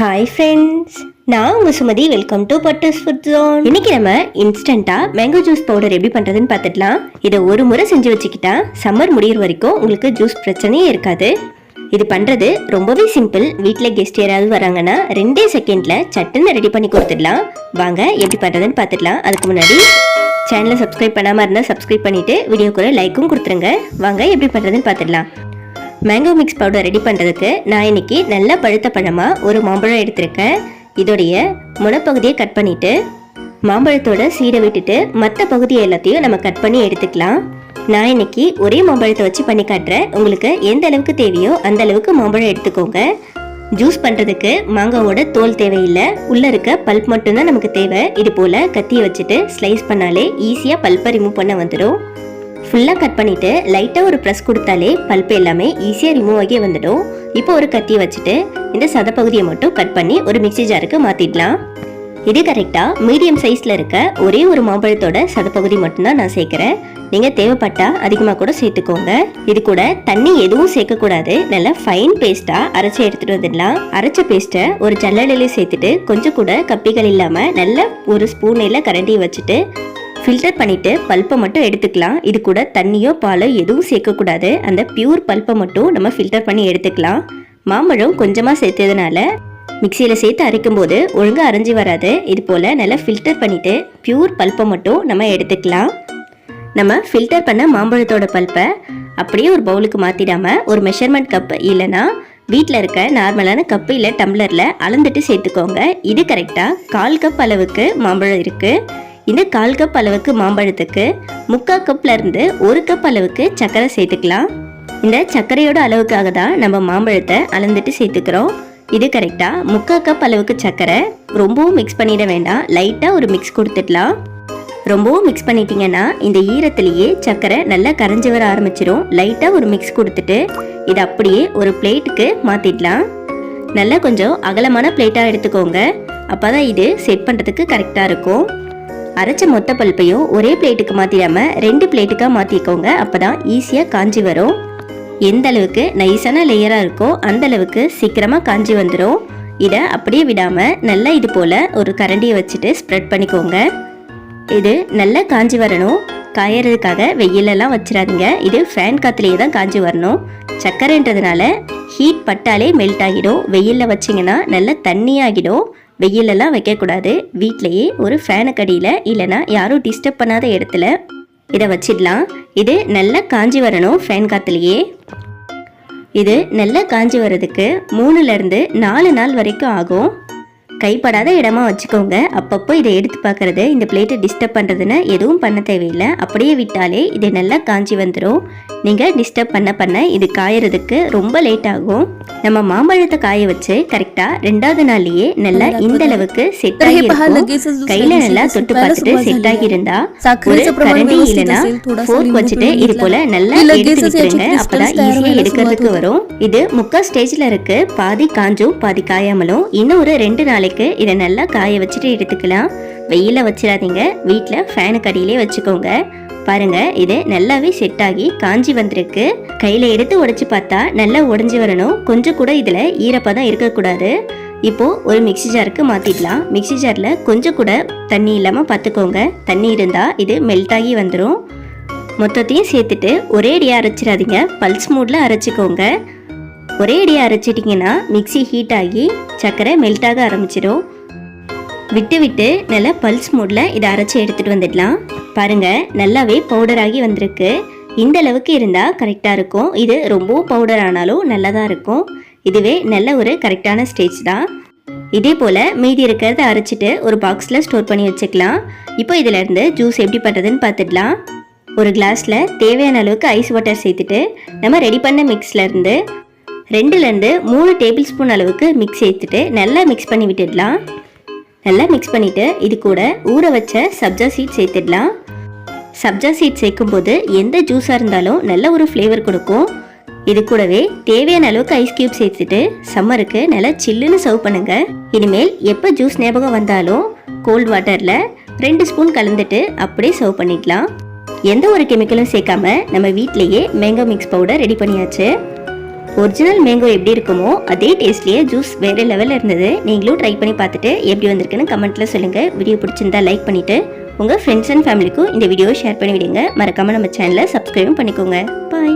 Hi friends நான் உங்கள் Sumathi. Welcome to Butters food zone இன்னைக்கு நம்ம இன்ஸ்டண்ட்டாக மேங்கோ ஜூஸ் பவுடர் எப்படி பண்ணுறதுன்னு பார்த்துக்கலாம் இதை ஒரு முறை செஞ்சு வச்சுக்கிட்டா சம்மர் முடியிற வரைக்கும் உங்களுக்கு ஜூஸ் பிரச்சனையே இருக்காது. இது பண்ணுறது ரொம்பவே சிம்பிள் வீட்டில் கெஸ்ட் யாராவது வராங்கன்னா ரெண்டே செகண்டில் சட்டுன்னு ரெடி பண்ணி கொடுத்துடலாம். வாங்க எப்படி பண்ணுறதுன்னு பார்த்துடலாம். அதுக்கு முன்னாடி சேனலை சப்ஸ்கிரைப் பண்ணாமல் இருந்தால் சப்ஸ்கிரைப் பண்ணிவிட்டு வீடியோக்குள்ளே லைக்கும் கொடுத்துருங்க. வாங்க எப்படி பண்ணுறதுன்னு பார்த்துடலாம். மேங்கோ மிக்ஸ் பவுடர் ரெடி பண்ணுறதுக்கு நான் இன்னைக்கு நல்ல பழுத்த பழமாக ஒரு மாம்பழம் எடுத்திருக்கேன். இதோடைய முனப்பகுதியை கட் பண்ணிட்டு மாம்பழத்தோட சீடை விட்டுட்டு மற்ற பகுதியை எல்லாத்தையும் நம்ம கட் பண்ணி எடுத்துக்கலாம். நான் இன்னைக்கு ஒரே மாம்பழத்தை வச்சு பண்ணி காட்டுறேன். உங்களுக்கு எந்த அளவுக்கு தேவையோ அந்த அளவுக்கு மாம்பழம் எடுத்துக்கோங்க. ஜூஸ் பண்ணுறதுக்கு மாங்காவோட தோல் தேவையில்லை. உள்ளே இருக்க பல்ப் மட்டும்தான் நமக்கு தேவை. இது போல் கத்தியை வச்சுட்டு ஸ்லைஸ் பண்ணாலே ஈஸியாக பல்ப்பை ரிமூவ் பண்ண வந்துடும் ஃபுல்லாக கட் பண்ணிவிட்டு லைட்டாக ஒரு ப்ரெஸ் கொடுத்தாலே பல்ப் எல்லாமே ஈஸியாக ரிமூவ் ஆகி வந்துடும். இப்போ ஒரு கத்தியை வச்சுட்டு இந்த சதப்பகுதியை மட்டும் கட் பண்ணி ஒரு மிக்சி ஜாருக்கு மாற்றிடலாம் இது கரெக்டாக மீடியம் சைஸில் இருக்க ஒரே ஒரு மாம்பழத்தோட சதப்பகுதி மட்டும்தான் நான் சேர்க்குறேன். நீங்கள் தேவைப்பட்டால் அதிகமாக கூட சேர்த்துக்கோங்க. இது கூட தண்ணி எதுவும் சேர்க்கக்கூடாது. நல்லா ஃபைன் பேஸ்ட்டாக அரைச்சி எடுத்துகிட்டு வந்துடலாம். அரைச்ச பேஸ்ட்டை ஒரு ஜல்லடையில சேர்த்துட்டு கொஞ்சம் கூட கப்பிகள் இல்லாமல் நல்ல ஒரு ஸ்பூனில் கரண்டியை வச்சுட்டு ஃபில்டர் பண்ணிட்டு பல்ப்பை மட்டும் எடுத்துக்கலாம். இது கூட தண்ணியோ பாலோ எதுவும் சேர்க்கக்கூடாது. அந்த பியூர் பல்ப்பை மட்டும் நம்ம ஃபில்டர் பண்ணி எடுத்துக்கலாம். மாம்பழம் கொஞ்சமாக சேர்த்ததுனால மிக்சியில் சேர்த்து அரைக்கும் போது ஒழுங்காக அரைஞ்சி வராது. இது போல் நல்லா ஃபில்டர் பண்ணிவிட்டு பியூர் பல்ப்பை மட்டும் நம்ம எடுத்துக்கலாம். நம்ம ஃபில்டர் பண்ண மாம்பழத்தோட பல்ப்பை அப்படியே ஒரு பவுலுக்கு மாற்றிடாமல் ஒரு மெஷர்மெண்ட் கப் இல்லைன்னா வீட்டில் இருக்க நார்மலான கப்பு இல்லை டம்ளரில் அளந்துட்டு சேர்த்துக்கோங்க. இது கரெக்டாக கால் கப் அளவுக்கு மாம்பழம் இருக்குது இந்த கால் கப் அளவுக்கு மாம்பழத்துக்கு முக்கால் கப்ல இருந்து ஒரு கப் அளவுக்கு சர்க்கரை சேர்த்துக்கலாம். இந்த சர்க்கரையோட அளவுக்காக தான் நம்ம மாம்பழத்தை அளந்துட்டு சேர்த்துக்கிறோம். இது கரெக்டாக முக்கால் கப் அளவுக்கு சர்க்கரை ரொம்பவும் மிக்ஸ் பண்ணிட வேண்டாம். லைட்டாக ஒரு மிக்ஸ் கொடுத்துடலாம். ரொம்பவும் மிக்ஸ் பண்ணிட்டீங்கன்னா இந்த ஈரத்துலேயே சர்க்கரை நல்லா கரைஞ்சி வர ஆரம்பிச்சிடும் லைட்டாக ஒரு மிக்ஸ் கொடுத்துட்டு இதை அப்படியே ஒரு பிளேட்டுக்கு மாற்றிடலாம் நல்லா கொஞ்சம் அகலமான பிளேட்டாக எடுத்துக்கோங்க. அப்போ தான் இது செட் பண்ணுறதுக்கு கரெக்டாக இருக்கும். அரைச்ச மொத்த பல்ப்பையும் ஒரே பிளேட்டுக்கு மாற்றிடாம ரெண்டு பிளேட்டுக்காக மாற்றிக்கோங்க அப்போ தான் ஈஸியாக காஞ்சி வரும். எந்த அளவுக்கு நைஸான லேயராக இருக்கோ அந்த அளவுக்கு சீக்கிரமாக காஞ்சி வந்துடும் இதை அப்படியே விடாமல் நல்லா இது போல் ஒரு கரண்டியை வச்சுட்டு ஸ்ப்ரெட் பண்ணிக்கோங்க. இது நல்லா காஞ்சி வரணும். காயறதுக்காக வெயிலெல்லாம் வச்சிடாதீங்க. இது ஃபேன் காற்றுலேயே தான் காஞ்சி வரணும். சர்க்கரைன்றதுனால ஹீட் பட்டாலே மெல்ட் ஆகிடும். வெயிலில் வச்சிங்கன்னா நல்லா தண்ணியாகிடும். வெயிலெல்லாம் வைக்கக்கூடாது. வீட்டிலையே ஒரு ஃபேனுக்கு அடியில் இல்லைன்னா யாரும் டிஸ்டர்ப் பண்ணாத இடத்துல இதை வச்சிடலாம். இது நல்லா காஞ்சி வரணும் ஃபேன் காற்றுலையே இது நல்லா காஞ்சி வர்றதுக்கு மூணுலேருந்து நாலு நாள் வரைக்கும் ஆகும். கைப்படாத இடமா வச்சுக்கோங்க. அப்பப்போ இதை எடுத்து பார்க்கறது இந்த பிளேட்டை டிஸ்டர்ப் பண்ணுறதுன்னு எதுவும் பண்ண தேவையில்லை. அப்படியே விட்டாலே இது நல்லா காஞ்சி வந்துடும் நீங்கள் டிஸ்டர்ப் பண்ண பண்ண இது காயறதுக்கு ரொம்ப லேட் ஆகும். நம்ம மாம்பழத்தை காய வச்சு கரெக்டாக ரெண்டாவது நாள்லயே நல்லா இந்த அளவுக்கு செட் ஆகி. கையில நல்லா தொட்டு பார்த்துட்டு செட் ஆகி இருந்தா ஒரு கரண்டி இல்லைன்னா ஃபோர்க் வச்சுட்டு இது போல நல்லா எடுத்து விட்டுருங்க. அப்பதான் ஈஸியா எடுக்கிறதுக்கு வரும். இது முக்கா ஸ்டேஜ்ல இருக்கு. பாதி காஞ்சும் பாதி காயாமலும் இன்னும் ஒரு ரெண்டு நாளைக்கு இதை நல்லா காய வச்சுட்டு எடுத்துக்கலாம். வெயில வச்சிடாதீங்க. வீட்டில் ஃபேனுக்கு அடியிலே வச்சுக்கோங்க. பாருங்க இது நல்லாவே செட் ஆகி காஞ்சி வந்திருக்கு. கையில எடுத்து உடைச்சு பார்த்தா நல்லா உடஞ்சி வரணும். கொஞ்சம் கூட இதில் ஈரப்பதம் இருக்கக்கூடாது. இப்போ ஒரு மிக்ஸி ஜாருக்கு மாத்திடலாம். மிக்ஸி ஜாரில் கொஞ்சம் கூட தண்ணி இல்லாமல் பார்த்துக்கோங்க. தண்ணி இருந்தா இது மெல்ட் ஆகி வந்துடும் மொத்தத்தையும் சேர்த்துட்டு ஒரேடியாக அரைச்சிடாதீங்க. பல்ஸ் மூடில் அரைச்சிக்கோங்க. ஒரே அடியாக அரைச்சிட்டிங்கன்னா மிக்ஸி ஹீட் ஆகி சர்க்கரை மெல்ட் ஆக ஆரம்பிச்சிடும் விட்டு விட்டு நல்லா பல்ஸ் மூடில் இதை அரைச்சி எடுத்துகிட்டு வந்துடலாம். பாருங்க நல்லாவே பவுடராகி வந்திருக்கு. இந்த அளவுக்கு இருந்தால் கரெக்டாக இருக்கும். இது ரொம்பவும் பவுடர் ஆனாலும் நல்லா தான் இருக்கும். இதுவே நல்ல ஒரு கரெக்டான ஸ்டேஜ் தான். இதே போல் மீதி இருக்கிறத அரைச்சிட்டு ஒரு பாக்ஸில் ஸ்டோர் பண்ணி வச்சுக்கலாம். இப்போ இதிலேருந்து ஜூஸ் எப்படி பண்ணுறதுன்னு பார்த்துடலாம். ஒரு கிளாஸில் தேவையான அளவுக்கு ஐஸ் வாட்டர் சேர்த்துட்டு நம்ம ரெடி பண்ண மிக்ஸ்லேருந்து ரெண்டுலேருந்து மூணு டேபிள் ஸ்பூன் அளவுக்கு மிக்ஸ் சேர்த்துட்டு நல்லா மிக்ஸ் பண்ணி விட்டுடலாம். நல்லா மிக்ஸ் பண்ணிவிட்டு இது கூட ஊற வச்ச சப்ஜா சீட் சேர்த்துடலாம். சப்ஜா சீட் சேர்க்கும்போது எந்த ஜூஸாக இருந்தாலும் நல்ல ஒரு ஃப்ளேவர் கொடுக்கும். இது கூடவே தேவையான அளவுக்கு ஐஸ் கியூப் சேர்த்துட்டு சம்மருக்கு நல்லா சில்லுன்னு சர்வ் பண்ணுங்க. இனிமேல் எப்போ ஜூஸ் ஞாபகம் வந்தாலும் கோல்ட் வாட்டரில் ரெண்டு ஸ்பூன் கலந்துட்டு அப்படியே சர்வ் பண்ணிக்கலாம் எந்த ஒரு கெமிக்கலும் சேர்க்காம நம்ம வீட்டிலேயே மேங்கோ மிக்ஸ் பவுடர் ரெடி பண்ணியாச்சு. ஒரிஜினல் மேங்கோ எப்படி இருக்குமோ அதே டேஸ்ட்லேயே ஜூஸ் வேறு லெவலில் இருந்தது. நீங்களும் ட்ரை பண்ணி பார்த்துட்டு எப்படி வந்திருக்குன்னு கமெண்ட்டில் சொல்லுங்கள் வீடியோ பிடிச்சிருந்தா லைக் பண்ணிட்டு உங்கள் ஃப்ரெண்ட்ஸ் அண்ட் ஃபேமிலிக்கும் இந்த வீடியோ ஷேர் பண்ணி விடுங்க மறக்காமல் நம்ம சேனலை சப்ஸ்கிரைபும் பண்ணிக்கோங்க. பாய்